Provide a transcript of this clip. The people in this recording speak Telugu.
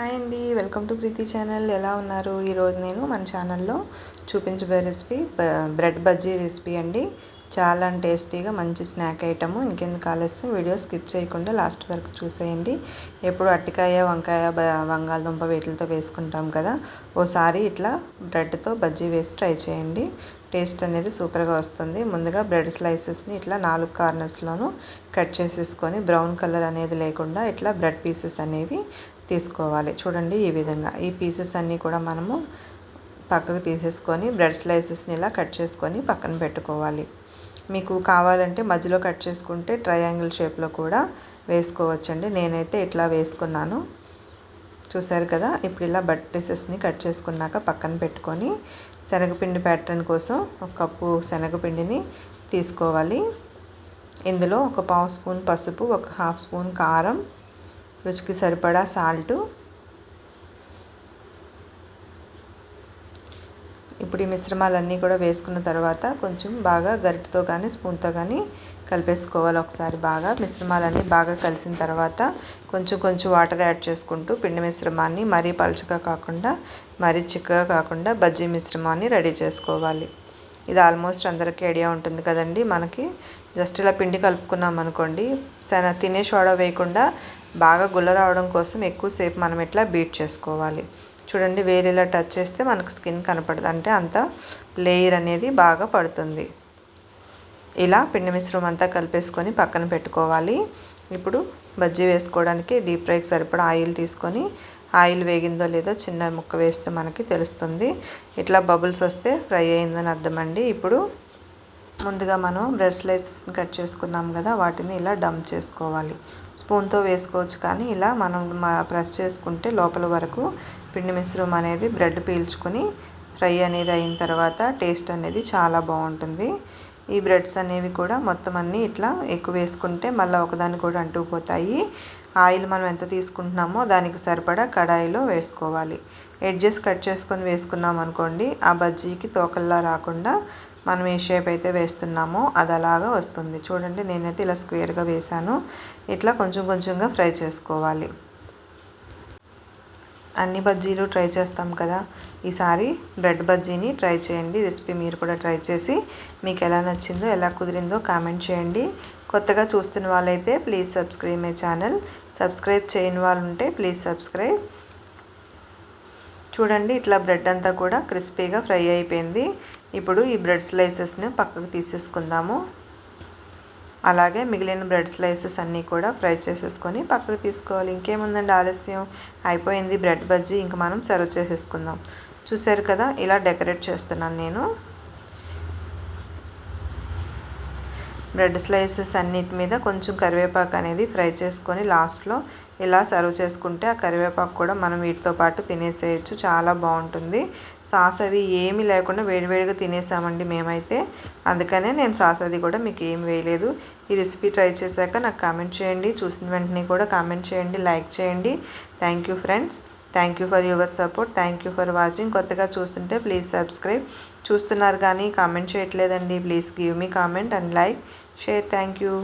హాయ్ అండి వెల్కమ్ టు ప్రీతి ఛానల్. ఎలా ఉన్నారు? ఈరోజు నేను మన ఛానల్లో చూపించబోయే రెసిపీ బ్రెడ్ బజ్జీ రెసిపీ అండి. చాలా టేస్టీగా మంచి స్నాక్ ఐటము. ఇంకెందుకు ఆలస్యం? వీడియో స్కిప్ చేయకుండా లాస్ట్ వరకు చూసేయండి. ఎప్పుడు అట్టికాయ వంకాయ బంగాళదుంప వీటితో వేసుకుంటాం కదా. ఓసారి ఇట్లా బ్రెడ్తో బజ్జీ వేసి ట్రై చేయండి. టేస్ట్ అనేది సూపర్గా వస్తుంది. ముందుగా బ్రెడ్ స్లైసెస్ని ఇట్లా నాలుగు కార్నర్స్లోనూ కట్ చేసేసుకొని బ్రౌన్ కలర్ అనేది లేకుండా ఇట్లా బ్రెడ్ పీసెస్ అనేవి తీసుకోవాలి. చూడండి ఈ విధంగా. ఈ పీసెస్ అన్నీ కూడా మనము పక్కకు తీసేసుకొని బ్రెడ్ స్లైసెస్ని ఇలా కట్ చేసుకొని పక్కన పెట్టుకోవాలి. మీకు కావాలంటే మధ్యలో కట్ చేసుకుంటే ట్రయాంగిల్ షేప్లో కూడా వేసుకోవచ్చండి. నేనైతే ఇట్లా వేసుకున్నాను. చూసారు కదా? ఇప్పుడు ఇలా బట్ పీసెస్ని కట్ చేసుకున్నాక పక్కన పెట్టుకొని శనగపిండి ప్యాటర్న్ కోసం ఒక కప్పు శనగపిండిని తీసుకోవాలి. ఇందులో ఒక పావు స్పూన్ పసుపు ఒక హాఫ్ స్పూన్ కారం రుచికి సరిపడా సాల్టు ఇప్పుడు ఈ మిశ్రమాలన్నీ కూడా వేసుకున్న తర్వాత కొంచెం బాగా గరిటతో కానీ స్పూన్తో కానీ కలిపేసుకోవాలి ఒకసారి బాగా. మిశ్రమాలన్నీ బాగా కలిసిన తర్వాత కొంచెం కొంచెం వాటర్ యాడ్ చేసుకుంటూ పిండి మిశ్రమాన్ని మరీ పలుచగా కాకుండా మరీ చిక్కగా కాకుండా బజ్జీ మిశ్రమాన్ని రెడీ చేసుకోవాలి. ఇది ఆల్మోస్ట్ అందరికీ ఐడియా ఉంటుంది కదండి మనకి. జస్ట్ ఇలా పిండి కలుపుకున్నాం అనుకోండి తినే సోడా వేయకుండా బాగా గుల్ల రావడం కోసం ఎక్కువసేపు మనం ఇట్లా బీట్ చేసుకోవాలి. చూడండి వేరేలా టచ్ చేస్తే మనకు స్కిన్ కనపడదు. అంటే అంత లేయర్ అనేది బాగా పడుతుంది. ఇలా పిండి మిశ్రమం అంతా కలిపేసుకొని పక్కన పెట్టుకోవాలి. ఇప్పుడు బజ్జీ వేసుకోవడానికి డీప్ ఫ్రైకి సరిపడా ఆయిల్ తీసుకొని ఆయిల్ వేగిందో లేదో చిన్న ముక్క వేస్తే మనకి తెలుస్తుంది. ఇట్లా బబుల్స్ వస్తే ఫ్రై అయిందని అర్థమండి. ఇప్పుడు ముందుగా మనం బ్రెడ్ స్లైసెస్ని కట్ చేసుకున్నాం కదా వాటిని ఇలా డంప్ చేసుకోవాలి. స్పూన్తో వేసుకోవచ్చు కానీ ఇలా మనం ప్రెస్ చేసుకుంటే లోపల వరకు పిండి మిశ్రమం అనేది బ్రెడ్ పీల్చుకొని ఫ్రై అనేది అయిన తర్వాత టేస్ట్ అనేది చాలా బాగుంటుంది. ఈ బ్రెడ్స్ అనేవి కూడా మొత్తం అన్నీ ఇట్లా ఎక్కువ వేసుకుంటే మళ్ళీ ఒకదాన్ని కూడా అంటుకుపోతాయి. ఆయిల్ మనం ఎంత తీసుకుంటున్నామో దానికి సరిపడా కడాయిలో వేసుకోవాలి. ఎడ్జెస్ కట్ చేసుకొని వేసుకున్నాం అనుకోండి ఆ బజ్జీకి తోకల్లా రాకుండా మనం ఏ షేప్ అయితే వేస్తున్నామో అది అలాగా వస్తుంది. చూడండి నేనైతే ఇలా స్క్వేర్గా వేసాను ఇట్లా కొంచెం కొంచెంగా ఫ్రై చేసుకోవాలి. అన్ని బజ్జీలు ట్రై చేస్తాం కదా. ఈసారి బ్రెడ్ బజ్జీని ట్రై చేయండి. రెసిపీ మీరు కూడా ట్రై చేసి మీకు ఎలా నచ్చిందో ఎలా కుదిరిందో కామెంట్ చేయండి. కొత్తగా చూస్తున్న వాళ్ళైతే please subscribe my channel. Subscribe చేయని వాళ్ళు ఉంటే ప్లీజ్ సబ్స్క్రైబ్. చూడండి ఇట్లా బ్రెడ్ అంతా కూడా క్రిస్పీగా ఫ్రై అయిపోయింది. ఇప్పుడు ఈ బ్రెడ్ స్లైసెస్ని పక్కకు తీసేసుకుందాము. అలాగే మిగిలిన బ్రెడ్ స్లైసెస్ అన్నీ కూడా ఫ్రై చేసేసుకొని పక్కకు తీసుకోవాలి. ఇంకేముందండి ఆలస్యం? అయిపోయింది బ్రెడ్ బజ్జీ. ఇంక మనం సర్వ్ చేసేసుకుందాం. చూసారు కదా ఇలా డెకరేట్ చేస్తున్నాను నేను. బ్రెడ్ స్లైసెస్ అన్నిటి మీద కొంచెం కరివేపాకు అనేది ఫ్రై చేసుకొని లాస్ట్లో ఇలా సర్వ్ చేసుకుంటే ఆ కరివేపాకు కూడా మనం వీటితో పాటు తినేసేయచ్చు. చాలా బాగుంటుంది. సాస్ అవి ఏమీ లేకుండా వేడివేడిగా తినేసామండి మేమైతే. అందుకనే నేను సాస్ అది కూడా మీకు ఏం వేయలేదు. ఈ రెసిపీ ట్రై చేశాక నాకు కామెంట్ చేయండి. చూసిన వెంటనే కూడా కామెంట్ చేయండి. లైక్ చేయండి. Thank you friends. Thank you for your support thank you for watching కొత్తగా చూస్తుంటే ప్లీజ్ సబ్స్క్రైబ్ చూస్తున్నారు కానీ కామెంట్ చేయట్లేదండి. Please give me comment and like share thank you